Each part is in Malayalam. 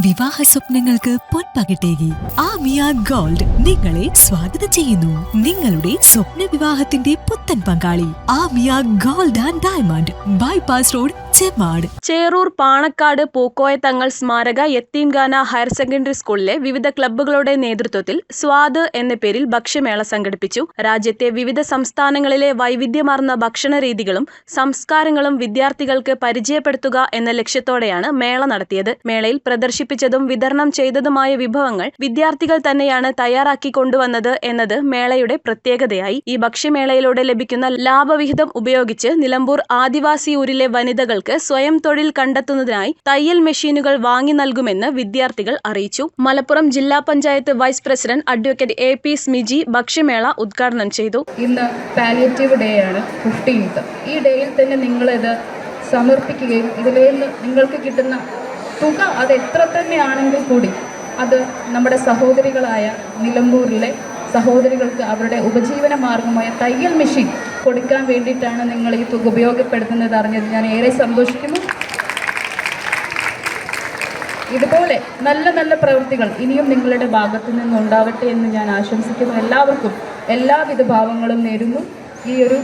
വിവാഹ സ്വപ്നങ്ങൾക്ക് പൊൻപകിട്ടേകി ആമിയ ഗോൾഡ് നിങ്ങളെ സ്വാഗതം ചെയ്യുന്നു. നിങ്ങളുടെ സ്വപ്ന വിവാഹത്തിന്റെ പുത്തൻ പങ്കാളി Amiya gold and diamond. Bypass road Chemmad Cherur Panakkad Pookoya Thangal സ്മാരക യത്തീംഖാന ഹയർ സെക്കൻഡറി സ്കൂളിലെ വിവിധ ക്ലബ്ബുകളുടെ നേതൃത്വത്തിൽ സ്വാദ് എന്ന പേരിൽ ഭക്ഷ്യമേള സംഘടിപ്പിച്ചു. രാജ്യത്തെ വിവിധ സംസ്ഥാനങ്ങളിലെ വൈവിധ്യമാർന്ന ഭക്ഷണ രീതികളും സംസ്കാരങ്ങളും വിദ്യാർത്ഥികൾക്ക് പരിചയപ്പെടുത്തുക എന്ന ലക്ഷ്യത്തോടെയാണ് മേള നടത്തിയത്. മേളയിൽ പ്രദർശിപ്പിച്ചതും വിതരണം ചെയ്തതുമായ വിഭവങ്ങൾ വിദ്യാർത്ഥികൾ തന്നെയാണ് തയ്യാറാക്കി കൊണ്ടുവന്നത് എന്നത് മേളയുടെ പ്രത്യേകതയായി. ഈ ഭക്ഷ്യമേളയിലൂടെ ലഭിക്കുന്ന ലാഭവിഹിതം ഉപയോഗിച്ച് നിലമ്പൂർ ആദിവാസി ഊരിലെ വനിതകൾക്ക് സ്വയം തൊഴിൽ കണ്ടെത്തുന്നതിനായി തയ്യൽ മെഷീനുകൾ വാങ്ങി നൽകുമെന്ന് വിദ്യാർത്ഥികൾ അറിയിച്ചു. മലപ്പുറം ജില്ലാ panchayat vice president advocate A P Smiji ഭക്ഷ്യമേള ഉദ്ഘാടനം ചെയ്തു. ഇന്ന് പാലിയേറ്റീവ് ഡേ ആണ് ഫിഫ്റ്റീൻത്ത് ഈ ഡേയിൽ തന്നെ നിങ്ങളിത് സമർപ്പിക്കുകയും ഇതിൽ നിങ്ങൾക്ക് കിട്ടുന്ന തുക അത് എത്ര തന്നെയാണെങ്കിൽ കൂടി അത് നമ്മുടെ സഹോദരികളായ നിലമ്പൂരിലെ സഹോദരികൾക്ക് അവരുടെ ഉപജീവന മാർഗമായ തയ്യൽ മെഷീൻ കൊടുക്കാൻ വേണ്ടിയിട്ടാണ് നിങ്ങൾ ഈ തുക ഉപയോഗപ്പെടുത്തുന്നത് അറിഞ്ഞത്. ഞാൻ ഏറെ സന്തോഷിക്കുന്നു. ഇതുപോലെ നല്ല നല്ല പ്രവൃത്തികൾ ഇനിയും നിങ്ങളുടെ ഭാഗത്തു നിന്നുണ്ടാവട്ടെ എന്ന് ഞാൻ ആശംസിക്കുന്നു. എല്ലാവർക്കും എല്ലാവിധ ഭാവങ്ങളും നേരുന്നു. ഈ ഒരു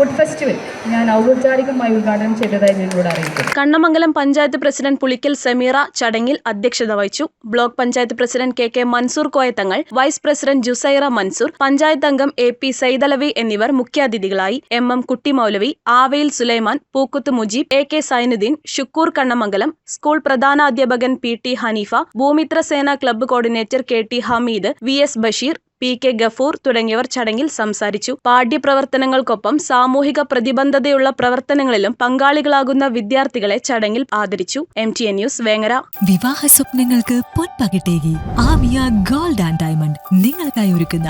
ഫുഡ് ഫെസ്റ്റിവൽ ഞാൻ ഔപചാരികമായി ഉദ്ഘാടനം ചെയ്തതായി നിങ്ങളോട് ഇവിടെ അറിയിക്കുന്നു. കണ്ണമംഗലം പഞ്ചായത്ത് പ്രസിഡന്റ് പുളിക്കൽ സമീറ ചടങ്ങിൽ അധ്യക്ഷത വഹിച്ചു. Block panchayat president K K Mansoor Koyathangal vice president Jusaira Mansoor panchayat അംഗം എ പി സൈതലവി എന്നിവർ മുഖ്യാതിഥികളായി. M M Kutty Moulavi Avayil Sulaiman Pookuth Mujeeb A K Sainuddeen Shukoor Kannamangalam school പ്രധാനാധ്യാപകൻ P T Haneefa Bhoomithra Sena club coordinator K T Hameed V S Basheer P K Gafoor തുടങ്ങിയവർ ചടങ്ങിൽ സംസാരിച്ചു. പാഠ്യപ്രവർത്തനങ്ങൾക്കൊപ്പം സാമൂഹിക പ്രതിബദ്ധതയുള്ള പ്രവർത്തനങ്ങളിലും പങ്കാളികളാകുന്ന വിദ്യാർത്ഥികളെ ചടങ്ങിൽ ആദരിച്ചു. M T A news Vengara. വിവാഹ സ്വപ്നങ്ങൾക്ക് പൊൻപകിട്ടേകി. ആവിയ ഗോൾഡ് ആൻഡ് ഡയമണ്ട് നിങ്ങൾക്കായി ഒരുക്കുന്ന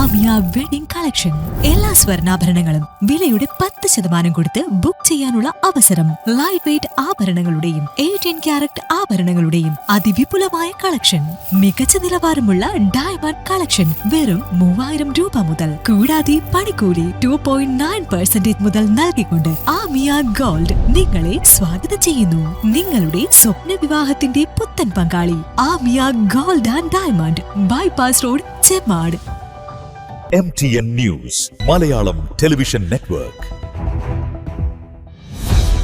ആവിയ വെഡിംഗ് കളക്ഷൻ. എല്ലാ സ്വർണാഭരണങ്ങളും വിലയുടെ പത്ത് ശതമാനം കൊടുത്ത് ബുക്ക് ചെയ്യാനുള്ള അവസരം. ലൈഫ് വെയിറ്റ് ആഭരണങ്ങളുടെയും എയ്റ്റീൻ ക്യാരറ്റ് ആഭരണങ്ങളുടെയും അതിവിപുലമായ കളക്ഷൻ. മികച്ച നിലവാരമുള്ള ഡയമണ്ട് കളക്ഷൻ. വെറും മൂവായിരം രൂപ മുതൽ കൂടാതെ പണിക്കൂലി ടു പോയിന്റ് നയൻ പെർസെന്റേജ് മുതൽ നൽകിക്കൊണ്ട് ആമിയ ഗോൾഡ് നിങ്ങളെ സ്വാഗതം ചെയ്യുന്നു. നിങ്ങളുടെ സ്വപ്ന വിവാഹത്തിന്റെ പുത്തൻ പങ്കാളി Amiya gold and diamond bypass road Chemmad M T N news Malayalam television network.